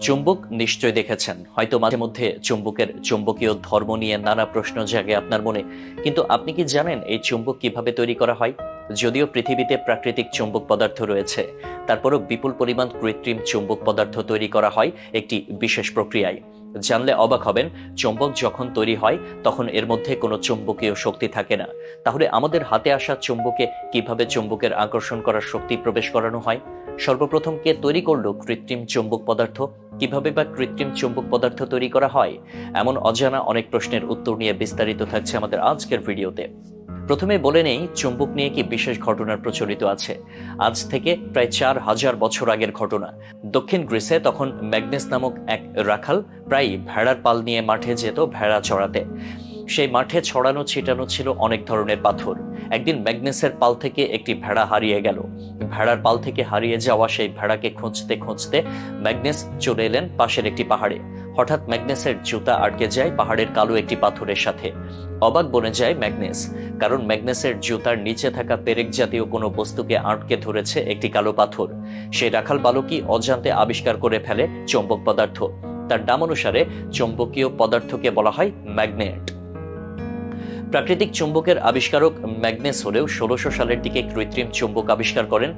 চুম্বক নিশ্চয় দেখেছেন। হয়তো মাঝে মধ্যে চুম্বকের চুম্বকীয় ধর্ম নিয়ে নানা প্রশ্ন জাগে আপনার মনে। কিন্তু আপনি কি জানেন এই চুম্বক কীভাবে তৈরি করা হয়? যদিও পৃথিবীতে প্রাকৃতিক চুম্বক পদার্থ রয়েছে, তারপরও বিপুল পরিমাণ কৃত্রিম চুম্বক পদার্থ তৈরি করা হয় একটি বিশেষ প্রক্রিয়ায়। জানলে অবাক হবেন, চুম্বক যখন তৈরি হয়, তখন এর মধ্যে কোনো চুম্বকীয় শক্তি থাকে না। তাহলে আমাদের হাতে আসা চুম্বকে কীভাবে চুম্বকের আকর্ষণ করার শক্তি প্রবেশ করানো হয়? সর্বপ্রথম কে তৈরি করল কৃত্রিম চুম্বক পদার্থ? কীভাবে বা কৃত্রিম চুম্বক পদার্থ তৈরি করা হয়, এমন অজানা অনেক প্রশ্নের উত্তর নিয়ে বিস্তারিত থাকছে আমাদের আজকের ভিডিওতে। প্রথমে বলে নেই চুম্বক নিয়ে কি বিশেষ ঘটনার প্রচলিত আছে। আজ থেকে প্রায় চার হাজার বছর আগের ঘটনা। দক্ষিণ গ্রিসে তখন ম্যাগনেস নামক এক রাখাল প্রায় ভেড়ার পাল নিয়ে মাঠে যেত ভেড়া চড়াতে। সেই মাঠে ছড়ানো ছিটানো ছিল অনেক ধরনের পাথর। একদিন ম্যাগনেসের পাল থেকে একটি ভেড়া হারিয়ে গেল। ভেড়ার পাল থেকে হারিয়ে যাওয়া সেই ভেড়াকে খুঁজতে খুঁজতে ম্যাগনেস চলে এলেন পাশের একটি পাহাড়ে। হঠাৎ ম্যাগনেসের জুতা আটকে যায় পাহাড়ের কালো একটি পাথরের সাথে। অবাক বনে যায় ম্যাগনেস, কারণ ম্যাগনেসের জুতার নিচে থাকা পেরেক জাতীয় কোনো বস্তুকে আটকে ধরেছে একটি কালো পাথর। সেই রাখাল বালকই অজান্তে আবিষ্কার করে ফেলে চৌম্বক পদার্থ। তার নাম অনুসারে চৌম্বকীয় পদার্থকে বলা হয় ম্যাগনেট। প্রাকৃতিক চুম্বকের আবিষ্কারক ম্যাগনেস হলেও ষোলোশো সালের দিকে কৃত্রিম চুম্বক আবিষ্কার করেন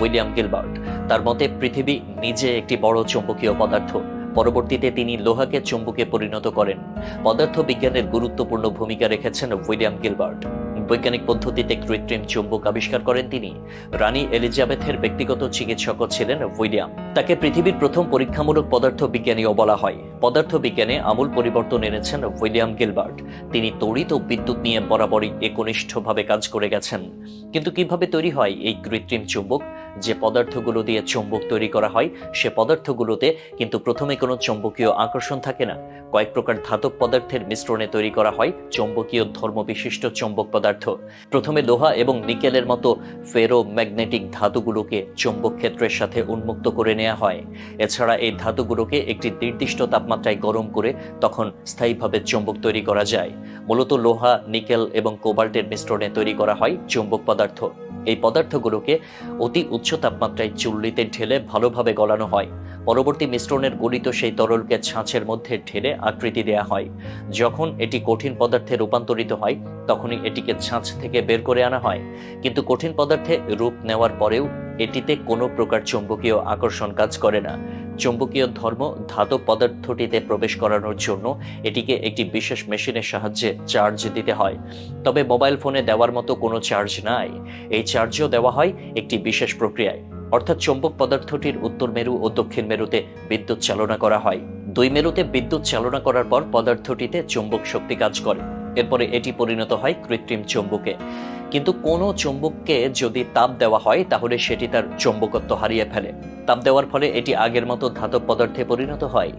উইলিয়াম গিলবার্ট। তার মতে, পৃথিবী নিজে একটি বড় চুম্বকীয় পদার্থ। পরবর্তীতে তিনি লোহাকে চুম্বকে পরিণত করেন। পদার্থ বিজ্ঞানের গুরুত্বপূর্ণ ভূমিকা রেখেছেন উইলিয়াম গিলবার্ট। বৈজ্ঞানিক পদ্ধতিতে কৃত্রিম চুম্বক আবিষ্কার করেন তিনি। রানী এলিজাবেথের ব্যক্তিগত চিকিৎসকও ছিলেন উইলিয়াম। তাকে পৃথিবীর প্রথম পরীক্ষামূলক পদার্থ বিজ্ঞানীও বলা হয়। পদার্থ বিজ্ঞানে আমূল পরিবর্তন এনেছেন উইলিয়াম গিলবার্ট। তিনি তড়িৎ ও বিদ্যুৎ নিয়ে বরাবরই একনিষ্ঠভাবে কাজ করে গেছেন। কিন্তু কীভাবে তৈরি হয় এই কৃত্রিম চুম্বক? যে পদার্থগুলো দিয়ে চুম্বক তৈরি করা হয়, সে পদার্থগুলোতে কিন্তু প্রথমে কোনো চৌম্বকীয় আকর্ষণ থাকে না। কয়েক প্রকার ধাতব পদার্থের মিশ্রণে তৈরি করা হয় চৌম্বকীয় ধর্মবিশিষ্ট চৌম্বক পদার্থ। প্রথমে লোহা এবং নিকেলের মতো ফেরো ম্যাগনেটিক ধাতুগুলোকে চৌম্বক ক্ষেত্রের সাথে উন্মুক্ত করে নেওয়া হয়। এছাড়া এই ধাতুগুলোকে একটি নির্দিষ্ট তাপমাত্রায় গরম করে তখন স্থায়ীভাবে চৌম্বক তৈরি করা যায়। মূলত লোহা, নিকেল এবং কোবাল্টের মিশ্রণে তৈরি করা হয় চৌম্বক পদার্থ। এই পদার্থগুলোকে অতি উচ্চ তাপমাত্রায় চুল্লিতে ঢেলে ভালোভাবে গলানো হয়। পরবর্তী মিশ্রণের গলিত সেই তরলকে ছাঁচের মধ্যে ঢেলে আকৃতি দেয়া হয়। যখন এটি কঠিন পদার্থে রূপান্তরিত হয়, তখনই এটিকে ছাঁচ থেকে বের করে আনা হয়। কিন্তু কঠিন পদার্থে রূপ নেওয়ার পরেও এটিতে কোনো প্রকার চৌম্বকীয় আকর্ষণ কাজ করে না। চৌম্বকীয় ধর্ম ধাতব পদার্থটিতে প্রবেশ করানোর জন্য এটিকে একটি বিশেষ মেশিনের সাহায্যে চার্জ দিতে হয়। তবে মোবাইল ফোনে দেওয়ার মতো কোনো চার্জ নাই। এই চার্জও দেওয়া হয় একটি বিশেষ প্রক্রিয়ায়। অর্থাৎ চৌম্বক পদার্থটির উত্তর মেরু ও দক্ষিণ মেরুতে বিদ্যুৎ চালনা করা হয়। দুই মেরুতে বিদ্যুৎ চালনা করার পর পদার্থটিতে চৌম্বক শক্তি কাজ করে। এরপরে এটি পরিণত হয় কৃত্রিম চৌম্বকে। কিন্তু কোনো চুম্বককে যদি তাপ দেওয়া হয়, তাহলে সেটি তার চুম্বকত্ব হারিয়ে ফেলে। তাপ দেওয়ার ফলে এটি আগের মতো ধাতব পদার্থে পরিণত হয়।